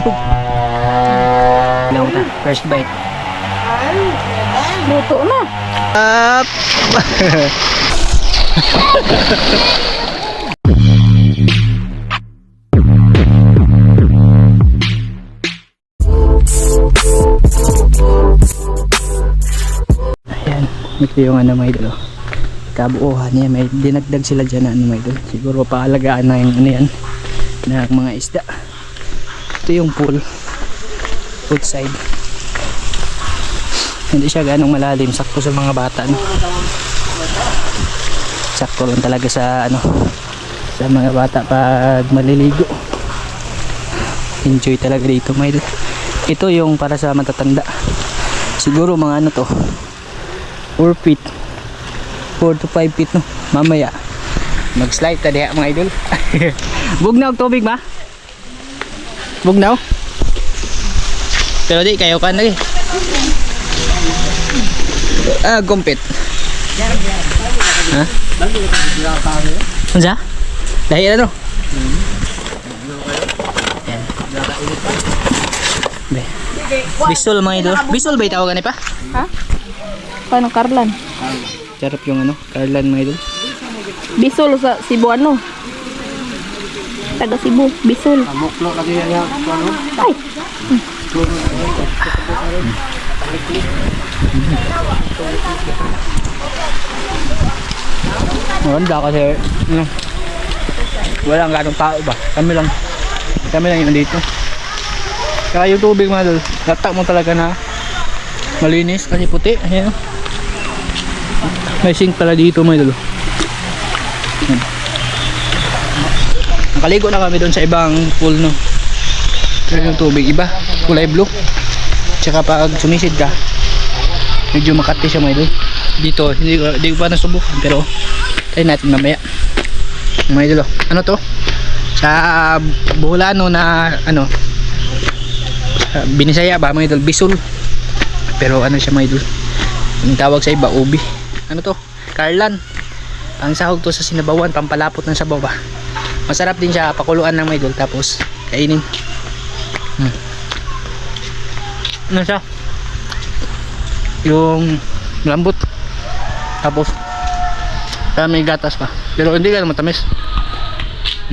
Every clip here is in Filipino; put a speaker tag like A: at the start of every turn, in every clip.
A: Nahulog. Lang ta. First bite.
B: Luto na.
A: Up! Ayan, ito yung ano may idol. oh. Kabuuhan niya, may dinagdag sila dyan na ano may idol. Siguro paalagaan na yung ano yan, na mga isda. Ito yung pool, pool side. Hindi siya ganong malalim, sakto sa mga bata. No? Sakto lang talaga sa ano, sa mga bata pag maliligo. Enjoy talaga dito may. Ito yung para sa matatanda. Siguro mga ano to, 4 feet 4 to 5 feet no mamaya mag slide ta diha mga idol bugnaw og tubig ba bugnaw pero di kayo kan lagi ah gumpit ha unsa dahil ano. Bisol mga idol. Bisol ba itawagan ni pa?
B: Ha? Paano Karlan?
A: Sarap yung ano, Carlan mga idol.
B: Bisol sa Cebuano. Taga Cebu, Bisol.
C: Muklo lagi yan ano?
B: Ay,
A: Maganda kasi, ano, walang ganong tao ba? Kami lang, kami lang yung nandito. Kaya yung tubig mga idol, latak mo talaga na malinis kasi puti. Ayan. May sink pala dito mga idol. Ayan. Nakaligo na kami doon sa ibang pool no. Pero yung tubig iba, kulay blue. Tsaka pag sumisid ka, medyo makati siya mga idol. Dito, hindi hindi ko pa nasubukan pero try natin mamaya. Mga idol, oh. ano to? Sa Bulano na ano, sa Binisaya ba mga idol, Bisul. Pero ano siya mga idol, yung tawag sa iba, ubi. Ano to? Carlan. Ang sahog to sa sinabawan, pampalapot ng sabaw ba. Masarap din siya, pakuluan ng idol, tapos kainin. Hmm. Ano siya? Yung lambot. Tapos kaya may gatas pa. Pero hindi ka matamis.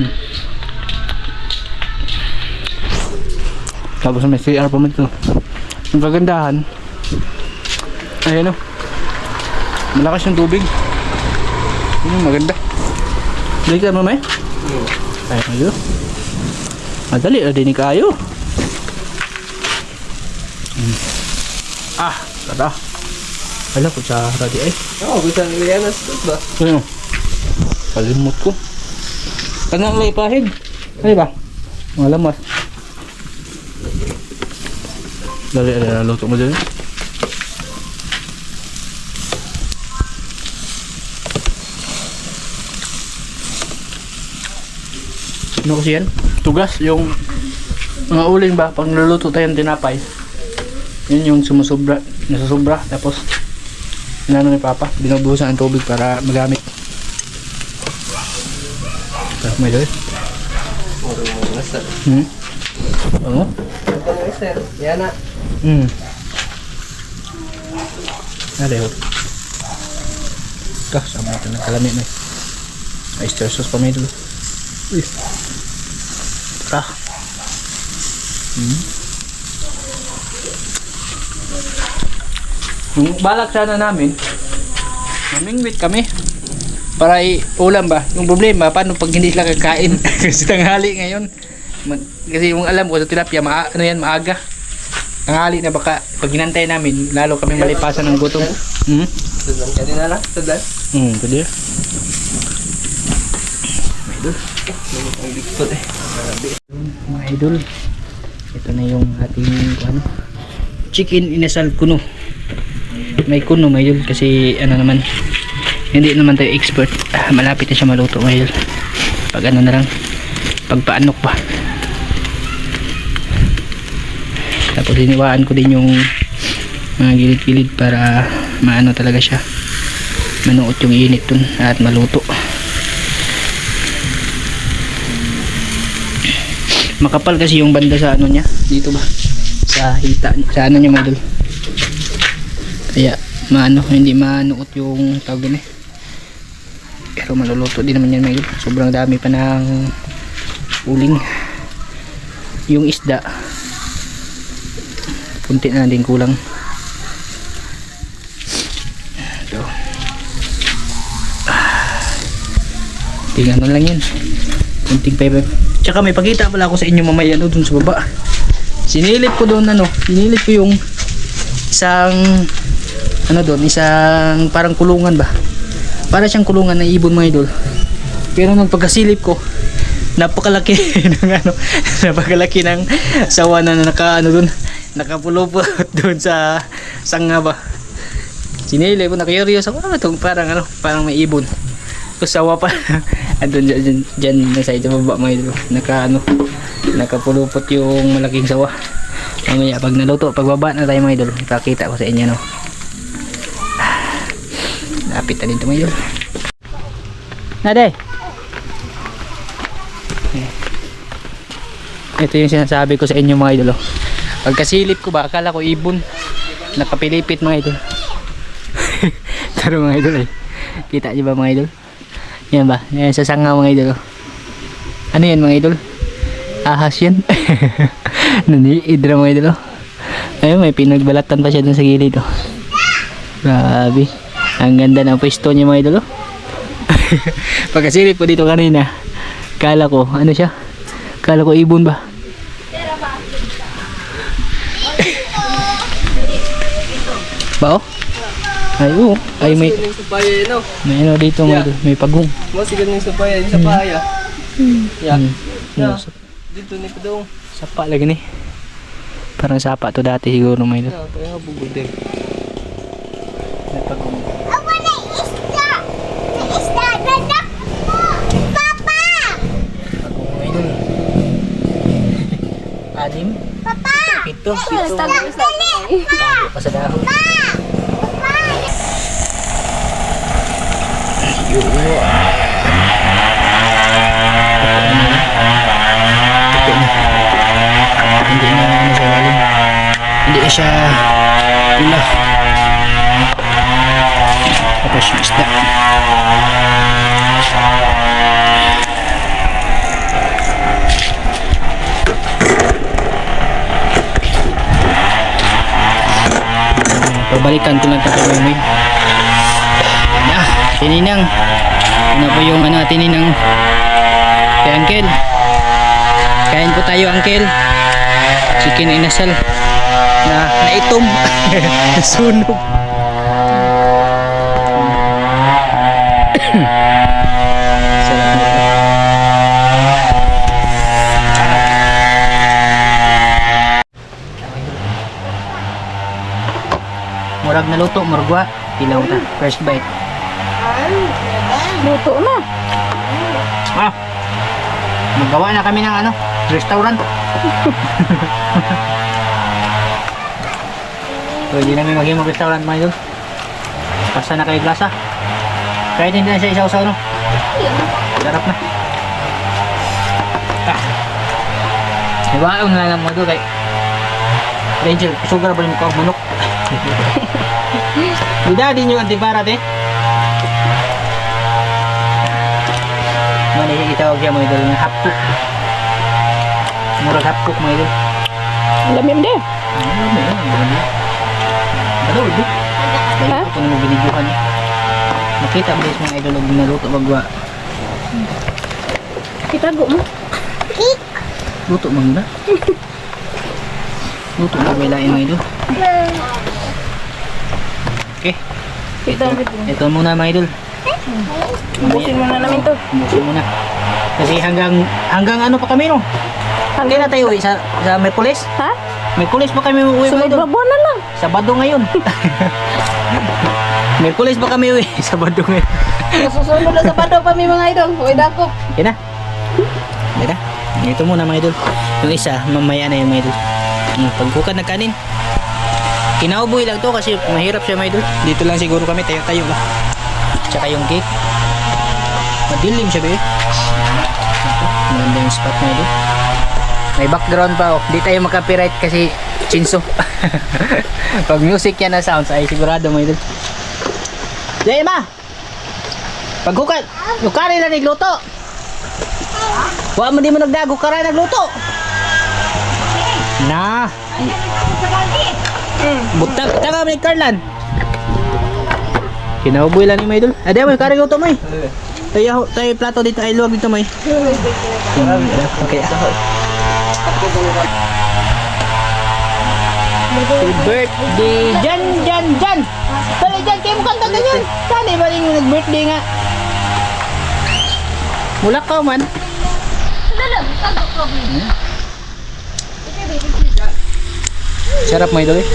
A: Hmm. Tapos may CR pa man ito. Yung kagandahan, ayan o. Malakas yung tubig. Yun yung maganda. Balik may? Ay, ayo. Madali na din kayo. Hmm. Ah, tara. Wala ko sa radi ay.
C: Oo, bisa nila yan ba?
A: Ano? Kalimut ko. Kanang lay pahig. Ay ba? Mga lamas. Dali, dali, luto mo dyan. Ano kasi yan? Tugas, yung mga uling ba, pag niluluto tayong tinapay, yun yung sumusobra, nasusobra, tapos inano ni Papa, binubuhusan ang tubig para magamit. Ah, may.
C: Sir.
A: Hmm? Ano?
C: Yan na.
A: Hmm. Naleho. Ito, sama natin ng kalamit na. Oyster sauce pa may. Uy. Tara. Hmm. Yung balak sana namin, mamingwit kami. Para i-ulam ba? Yung problema, paano pag hindi sila kakain? Kasi tanghali ngayon. Ma- Kasi yung alam ko sa tilapia, maa, ano yan, maaga. Tanghali na baka pag ginantay namin, lalo kami malipasan ng gutom. Hmm?
C: Sudan. Kanina na. Sudan.
A: Hmm, pwede.
C: Ang bigfoot eh.
A: Mga idol, ito na yung ating ano, chicken inasal kuno. May kuno mga idol kasi ano naman, hindi naman tayo expert. Ah, malapit na siya maluto mga idol. Pag ano na lang, pagpaanok pa. Tapos iniwaan ko din yung mga gilid-gilid para maano talaga siya. Manuot yung init dun at maluto. Makapal kasi yung banda sa ano niya. Dito ba? Sa hita. Sa ano niya mga idol. Kaya maano, hindi manuot yung tawag din eh. Pero maluluto din naman yan mga idol. Sobrang dami pa ng uling. Yung isda. Kunti na din kulang. Ito. Tingnan lang yan. Kunting pa Tsaka may pagkita pala ako sa inyo mamaya no, dun sa baba. Sinilip ko doon ano, sinilip ko yung isang ano doon, isang parang kulungan ba? Para siyang kulungan ng ibon mga idol. Pero nung pagkasilip ko, napakalaki ng ano, napakalaki ng sawa na naka ano doon, nakapulupot doon sa sanga ba. Sinilip ko, na-curious ako, ano to, parang ano, parang may ibon. Tapos sawa pa. Andun dyan, dyan, dyan na sa ito baba mga idol. Naka ano, nakapulupot yung malaking sawa. Mamaya pag naluto, pagbaba na tayo mga idol, ipakita ko sa inyo no. Lapit na din ito mga idol. Naday! Ito yung sinasabi ko sa inyo mga idol. oh. Pagkasilip ko ba, akala ko ibon. Nakapilipit mga idol. Taro mga idol eh. Kita niyo ba mga idol? Yan ba? Yan sa sanga mga idol. Ano yan mga idol? Ahas yan. Naniidra mga idol. oh. Ayun, may pinagbalatan pa siya dun sa gilid. Oh. Grabe. Ang ganda ng pwesto niya mga idol. Oh. Pagkasilip ko dito kanina, kala ko, ano siya? Kala ko ibon ba? ba oh? Ay, oo. Ay, may,
C: no?
A: may ano dito, may, may pagong.
C: Mas sigat ng supaya, yung supaya. Yeah.
A: Hmm.
C: Yeah.
A: Ano, sa-
C: Dito ni Padong.
A: Sapa lagi ni. Parang sapa to dati siguro may ito.
C: Yeah, kaya nga bugod din.
A: May pagong. Pagong may idol. Anim? Papa! Pito, pito. Tago pa sa dahon. Yun. Tupi na. Hindi na ano sa lalim. Hindi na siya pula. Tapos yung isda. Pabalikan ko lang ito may Ah, tininang. Ano po yung ano, tininang kay Uncle. Kain po tayo, Uncle. Chicken inasal na naitom. Nasunog. Murag na luto, muragwa. Tilaw ta. First bite.
B: Luto na.
A: Ah! Magawa na kami ng ano, restaurant. Pwede namin maging restaurant mga idol. Basta na kayo glasa. Kahit hindi na siya isaw-saw no. Sarap na. Ah. Diba? Ang nalang mo doon kay Angel, sugar ba yung mukha manok? Hindi din yung antiparat eh. Ano yung itawag siya mga idol ng hapkok. Murag hapkok mga idol.
B: Lamim de.
A: Ano ba yun? Ano ba yun? Dahil
B: Ha?
A: ko na binidyohan. Nakita mo mga idol og naluto bagwa.
B: Kitago mo.
A: Luto man na. Luto na may lain mga idol. Okay.
B: Kita mo.
A: Ito muna mga idol.
B: Busin mo na namin to.
A: Busin muna. Kasi hanggang hanggang ano pa kami no? Kailan tayo uwi? Sa, sa Merkulis?
B: Ha?
A: Merkulis pa kami uwi
B: Sunod na buwan na lang.
A: Sabado ngayon. Merkulis pa kami uwi. Sabado ngayon.
B: Nasusunod na sa pato pa mi mga idol. Uy, dako.
A: Yan na. Yan na. Ito muna mga idol. Yung isa, mamaya na yung mga idol. Yung Pagkukan ng kanin. Kinauboy lang to kasi mahirap siya mga idol. Dito lang siguro kami, tayo-tayo ba. Tsaka yung gate. Madilim siya ba eh. Ito, maganda yung spot mga idol. May background pa oh. Di tayo makapiright kasi chinso. Pag music yan na sounds ay sigurado mo idol. Jay ma. Pag hukay, hukari na nagluto. Wa mo di mo nagdago kara nagluto. Na. Butang taga may Carlan. Kinauboy lang ni may idol. Ade mo kari luto mo eh. Tayo tayo plato dito ay luwag dito may. Okay. Happy birthday Jan Jan Jan. Dali Jan kayo mo kanta ganyan. Saan ba rin nag-birthday nga? Mula ka man. Sarap mo ito eh.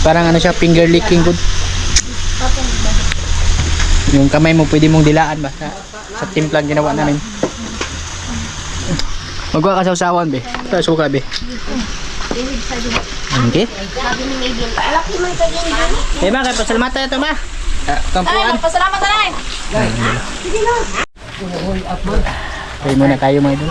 A: Parang ano siya, finger licking good. Yung kamay mo pwede mong dilaan ba sa, timplang ginawa namin. Magwa ka sa usawan be. Sa suka be. Okay. Eh ba, kaya pasalamatan ito ba? Ah, kampuan.
B: magpasalamat na lang.
A: Pray muna tayo mga idol.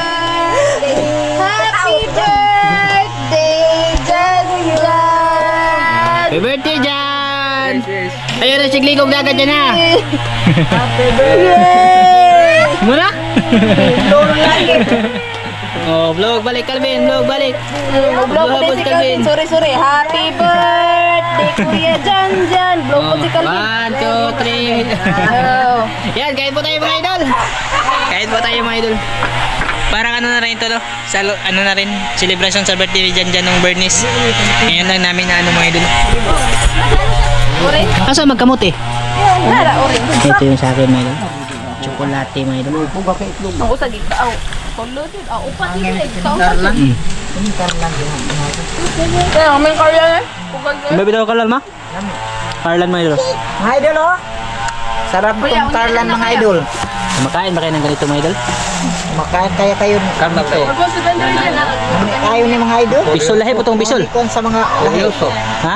A: Ayun na sigligog dagat dyan ha!
B: Yay!
A: Muna? oh, vlog balik Calvin, vlog balik.
B: Vlog ko din si Calvin. Sorry, sorry. Happy birthday, Kuya Jan Jan. Vlog
A: Oh,
B: si Calvin.
A: one, two, three.
B: Oh.
A: Yan, kahit po tayo mga idol. Kahit po tayo mga idol. Parang ano na rin ito, no? Sa, ano na rin, celebration sa birthday ni Jan Jan ng Bernice. Ngayon lang namin na ano mga idol.
B: Orange.
A: Asa magkamote? Ito yung sa akin idol. Chocolate idol.
B: Ang usag ito. Aw. Tulo din. Aw, upat din. Sa usag. Kaya, may karya eh.
A: Baby daw kalal ma? Karlan idol.
D: Mga idol oh. Sarap itong Carlan mga idol.
A: Kumakain ba kayo ng ganito mga idol?
D: Makain kaya kayo. Carlan to. Ayaw ni mga idol.
A: Bisol lahi po tong bisol.
D: Ikon sa mga lahi.
A: Ha?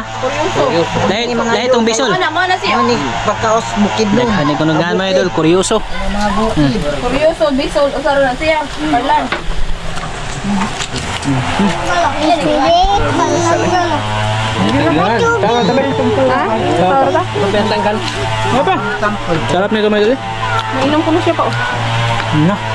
A: Lahi, lahi tong bisol.
B: Ano, mo na siya.
D: Ni pagkaos bukid nun.
A: Ano ko nung mga idol, kuryoso.
D: Mga bukid.
B: Kuryoso, bisol, usaro na siya. Karlan. Ha? Usaro ka?
C: Pagpentanggal.
A: Ano pa? Sarap nito eh.
B: Mainom ko na siya pa. oh.
A: No.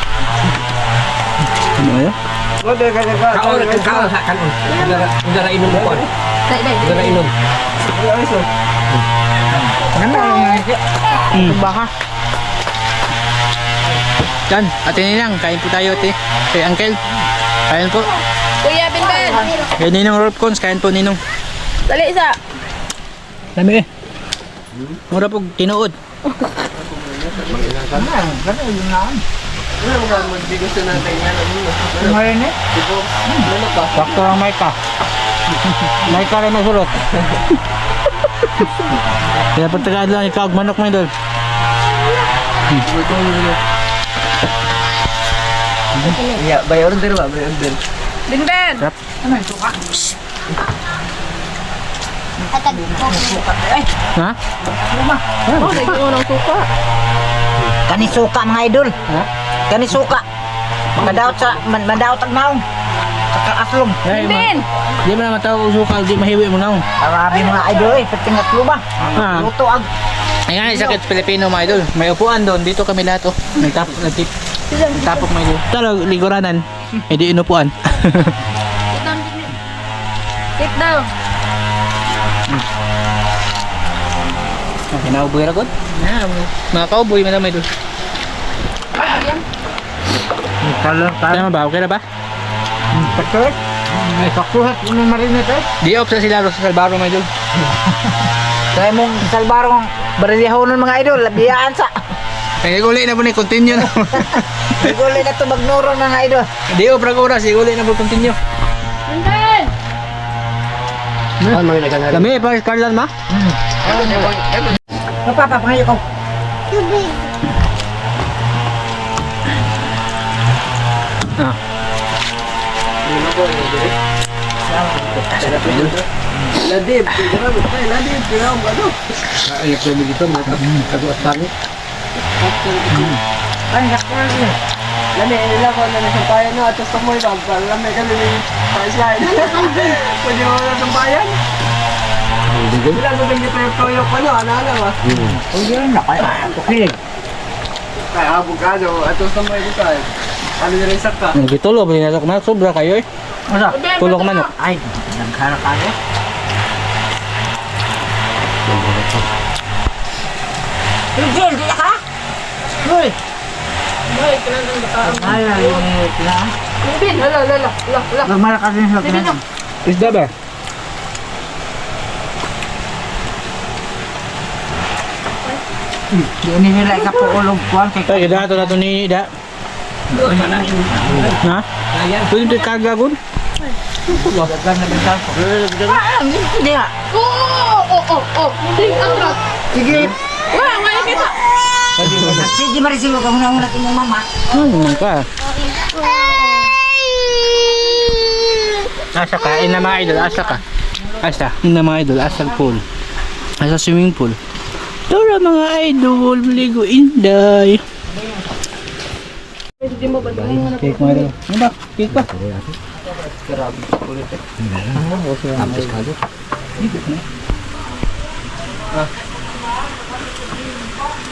B: Ano
A: ya?
C: Kaon na kaon sa kanon. Udara inom mo kon.
B: Dai, dai.
C: Udara inom.
D: Ano
A: Hmm. Baka. Yan, ate Ninang, kain po tayo ate. Kay Uncle. Kain po.
B: Kuya Binben.
A: Kay Ninong Rolf Cons, kain po Ninong.
B: Dali isa.
A: Dami eh. Mura po tinuod.
C: Ano ba magbigas na natin yan? Ano?
D: Ngayon eh.
C: Ano ba?
A: Sakto ang mic ka. mic ka rin nasulot. Kaya pagtagaan lang ikaw, manok mo idol.
C: Yeah, by order ba? By order.
B: Binben.
A: Sarap. Ha?
B: Oh, lagi mo ng suka.
D: Kanisuka mga idol.
A: Ha?
D: Kanisuka. Madaot sa man- madaot ang naong. kakaaslong.
A: Ay, ma-
B: Bin!
A: Di mo na matawag sukal, di mahiwi mo na. oh.
D: Marami mga idol eh, pati nga luba.
A: Ah.
D: Luto ag.
A: Ayan, isa kit Pilipino mga idol. May upuan doon. Dito kami lahat oh. May tap, nagtip. Tapok mga idol. Talo, liguranan. Eh di inupuan.
B: Sit down.
A: Kinauboy ra gud. Yeah, mga cowboy man mga idol.
D: Kalo, kalo.
A: Tama ba? Okay na ba?
D: Pagkakit. May saktuhat mo marinit eh.
A: Di off sa sila sa Salbaro mga idol.
D: Kaya mong salbarong barilyahonon mga idol, labiyaan sa.
A: Kaya uli na po ni continue na.
D: Iguloy na to magnuron mga idol.
A: Di off ra oras, uli na po continue.
B: Nandun!
C: Ano mga?
A: Lami pa Carlan ma?
D: Mapapapangayo ko.
A: Ah.
C: Ladib, grabe tayo, ladib, grabe ano? Ay, sabi dito, mga kagawas pangit.
D: Ay, nakakal.
C: Lami, nila ko na nasampayan no, at sa mo ibang, lami kami ni pa-slide. Pwede mo na? Wala ko ganyan tayo toyo pa no, ano ano ba?
D: Hindi rin na kaya. Tukilig.
C: Kaya abogado, at sa mo ito tayo. Ano na rin sakta?
A: Gitulo ba na na sobra kayo eh.
D: Ano?
A: Tulong manok.
D: Ay, nagkarak ako. Tigil, di ka? Uy!
B: Boy, kailangan ba ka?
D: Ay, ay, ay, kailangan.
B: Bin! Hala, hala, hala, hala.
D: Magmalakas din sila kailangan.
A: Isda ba?
D: Di ini nila ikapuulog kuwan kay
A: Tay ida to na to ni ida. Ha? Pwede ito kagagun?
D: Na hindi nga.
B: Oo! Oo! Oo!
D: Sige.
B: Wala! Wala kita!
D: Sige, Maricel, huwag ka muna muna tingin mama.
A: Ano naman ka? Asa ka? Ina mga idol, asa ka? Asa? Ina mga idol, asa pool? Asa swimming pool? Tara mga idol, maligo inday. Cake mo idol. Ano ba? Cake pa?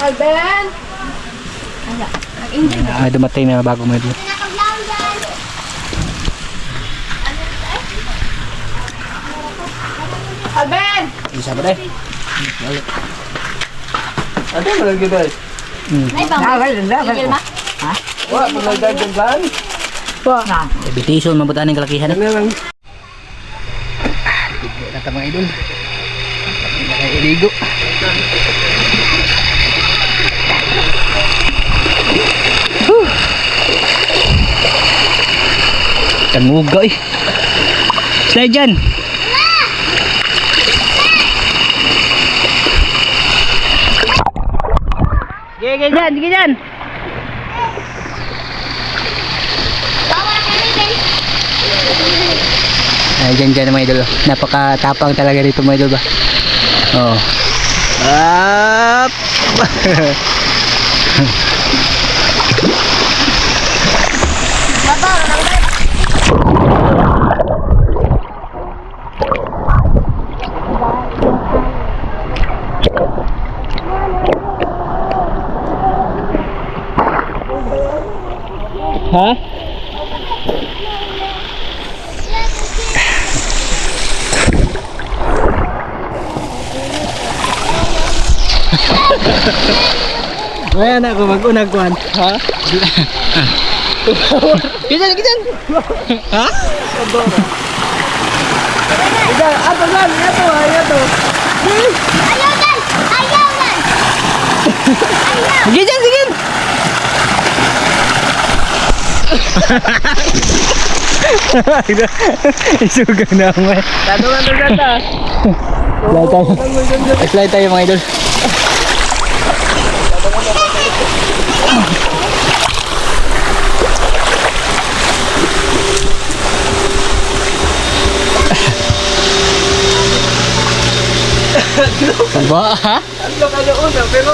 B: Alben!
A: Ah, dumating na bagong mga idol.
B: Alben!
A: Isa ba dahil?
C: Ano mo lang guys?
D: Dagay, dagay.
C: Wa, mga dagdagan.
D: Na.
A: Habitation, mabutaan ng kalakihan.
C: Ano lang?
A: Nata mga idol. Iligo. Tanguga eh. Slide dyan. Sige, sige dyan, sige dyan. Ay, dyan dyan mga idol. Napakatapang talaga dito mga idol ba? Oh. Up! Ha? Ayan ako mag-unag kuhan. Ha? Gitan, gitan. ha?
C: Ida, ato lang, ato, ato.
A: Gitan, sige. Isugang na ako eh.
C: Tanungan to ganda.
A: Slide tayo. Slide tayo mga idol. Ba ha?
C: Ano ka na una, pero...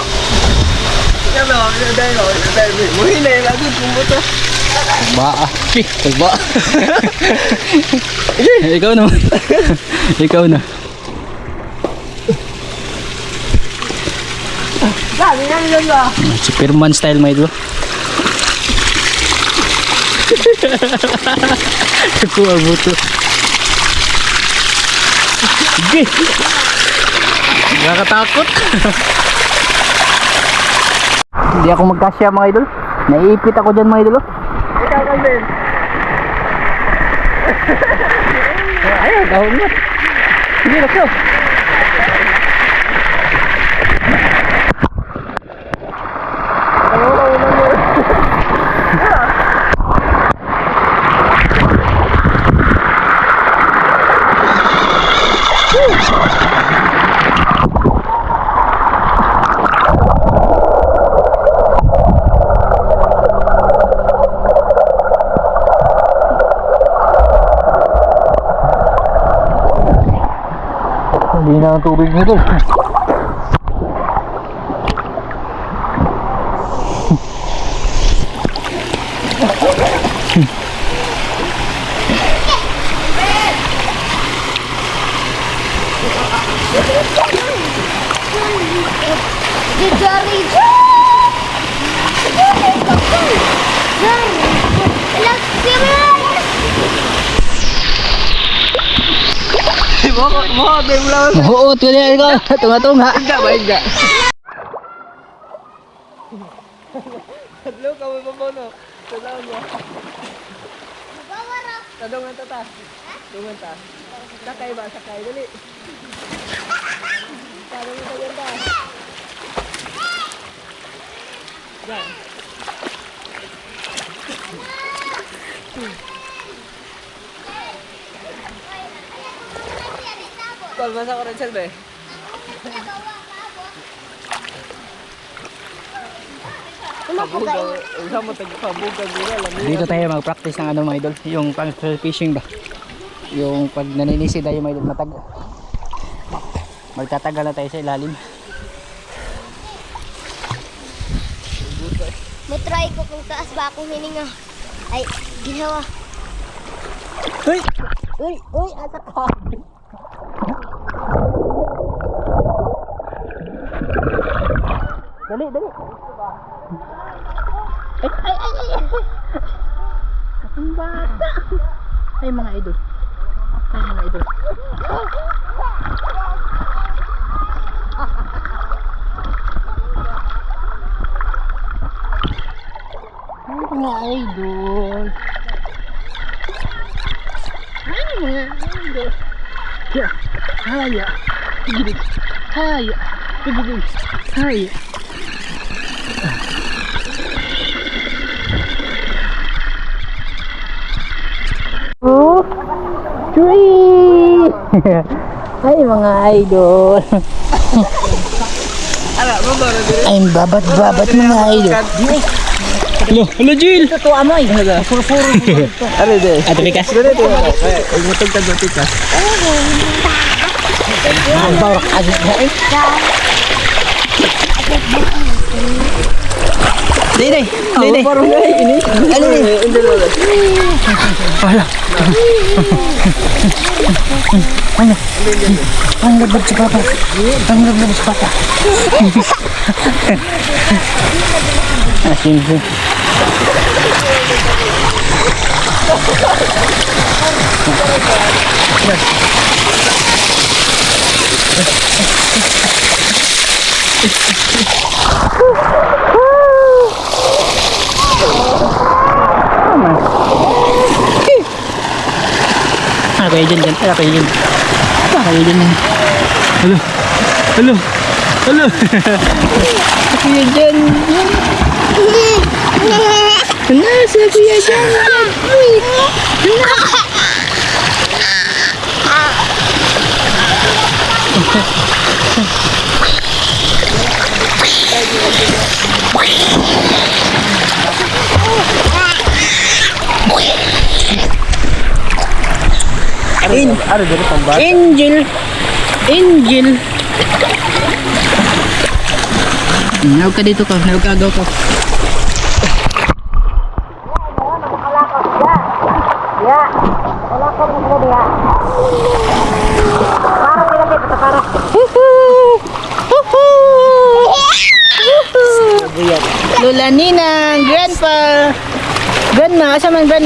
C: Ano, dahil, dahil, muhinay, lagi pumuto.
A: Ba, ah. Ba. Ikaw naman. Ikaw na.
C: Dami nga yun ba?
A: Superman style mo ito. Ang buto. Sige. Nakakatakot. Hindi ako magkasya mga idol. Naiipit ako dyan mga idol.
C: Ikaw Calvin.
A: Ay, dahon na. Sige, let's na ang tubig nito.
C: Mo, game lang.
A: Oo, tuloy ikaw. Tumatong ha.
C: Hindi ba, hindi. Hello, kami pa mo, no? Salamat mo. Tadungan ta ta. Tadungan ta. Sakay ba? Sakay. Dali. Paano mo ta ganda? Yan. Tol, masa ko rin. Pabugaw. Isa mo tag pabugaw nila lang.
A: Dito tayo mag-practice ng ano mga idol. Yung pang fishing ba? Yung pag naninisi tayo mga idol matag. Magtatagal na tayo sa ilalim.
E: Matry ko kung taas ba akong hininga. Ay, ginawa.
A: Uy!
E: Uy, uy, asa ka?
A: Dali, dali.
E: Ay, ay, ay, ay.
A: Ang bata. Ay mga idol. Ay mga idol. Ay mga idol. Ay mga idol. Ya, haya. Tigil. Haya. Tigil. Haya. Oh, tree! Ay, mga idol. Ay, babat-babat mga idol. Hello, hello Jill!
D: Ito amoy. Furfuro.
C: Ano de?
A: Ate Bikas.
C: Dali de. Eh, umutog ka dati ka.
A: Ang bawrak agad na eh. Dede, dede.
C: Parang na ini.
A: Ano eh?
C: Hindi lang.
A: Ang labad si Papa. Ang labad si Papa. Asin ko. Ah, kayo dyan, dyan. Ah, kayo dyan. Ah, kayo dyan. Halo. Halo. Halo. Kuya dyan. Ano, sa kuya dyan. In,
C: Ano dire pambat?
A: Angel. Angel. Nawag ka dito ka. Nawag ka agaw ka.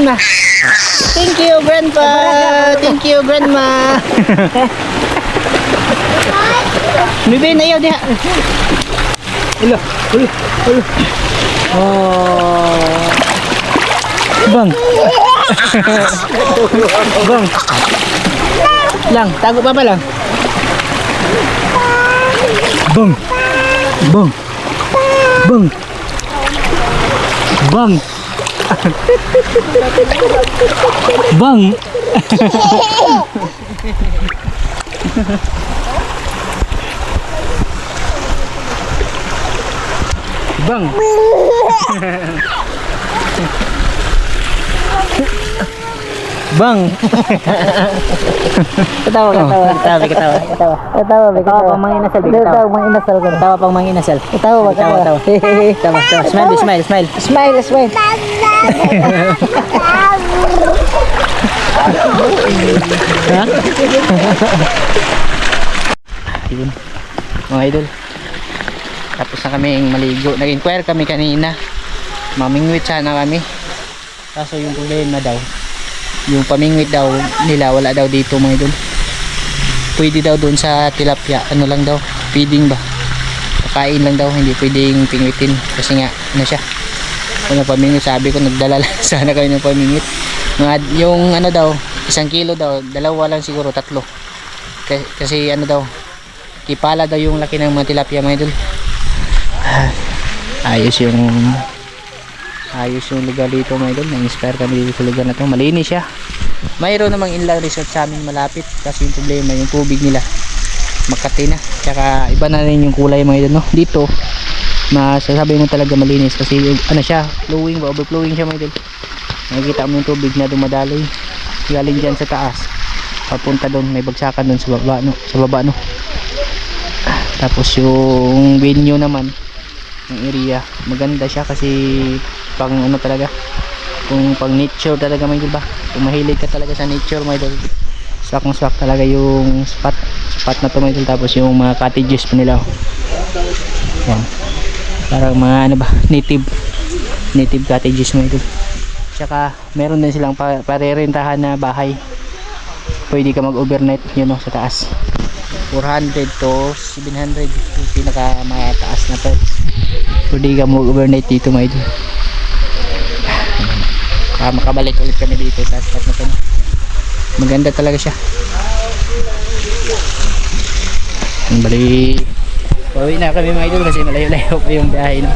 A: Grandma? Thank you, Grandpa. Thank you, Grandma. Bibi na yun diha. Ilo, ilo, ilo. Oh. Bang. Bang. Lang, tago pa pa lang. Bang. Bang. Bang. Bang. Bang. Bang. Bang.
D: Katawa, katawa.
A: Katawa, katawa.
D: Katawa. Katawa, may katawa.
A: pang mga inasal,
D: katawa. pang mga inasal ko.
A: Tawa pang mga inasal.
D: Katawa, ba,
A: Tawa,
D: katawa.
A: tawa. Tawa, tawa. Smile, smile, smile.
D: Smile, smile.
A: Ha? Yun. Mga idol. Tapos na kaming maligo. Nag-inquire kami kanina. Mamingwit sana kami. Kaso yung problema daw. Yung pamingwit daw nila wala daw dito mga idol. Pwede daw doon sa tilapia. Ano lang daw. Feeding ba? Kain lang daw. Hindi pwedeng pingwitin. Kasi nga ano siya. Kung pamingwit sabi ko nagdala lang sana kayo ng pamingwit. Mga, yung ano daw, isang kilo daw, dalawa lang siguro, tatlo. Kasi, kasi ano daw, kipala daw yung laki ng mga tilapia mga idol. Ah, ayos yung ayos yung lugar dito mga idol. Na-inspire kami dito sa lugar na to. Malinis siya. Mayroon namang inland resort sa amin malapit kasi yung problema yung tubig nila Makati na. Tsaka iba na rin yung kulay mga idol no. Dito masasabi mo talaga malinis kasi ano siya, flowing overflowing siya mga idol. Nakikita mo yung tubig na dumadaloy. Galing dyan sa taas. Papunta doon. May bagsakan doon sa baba no? Sa baba no? Tapos yung venue naman ng area maganda siya kasi pang ano talaga. Kung pang nature talaga may ba? Kung mahilig ka talaga sa nature may idol swak swak talaga yung spot. Spot na to may idol. Tapos yung mga cottages pa nila oh. yan parang mga ano ba native native cottages mga idol Tsaka meron din silang pa parerentahan na bahay. Pwede ka mag-overnight yun no, sa taas. 400 to 700 yung pinaka mataas na price. Pwede ka mag-overnight dito mga idol. Kaya makabalik ulit kami dito sa spot na to. Maganda talaga siya. Bali, Pauwi na kami mga idol kasi malayo-layo pa yung biyahe no.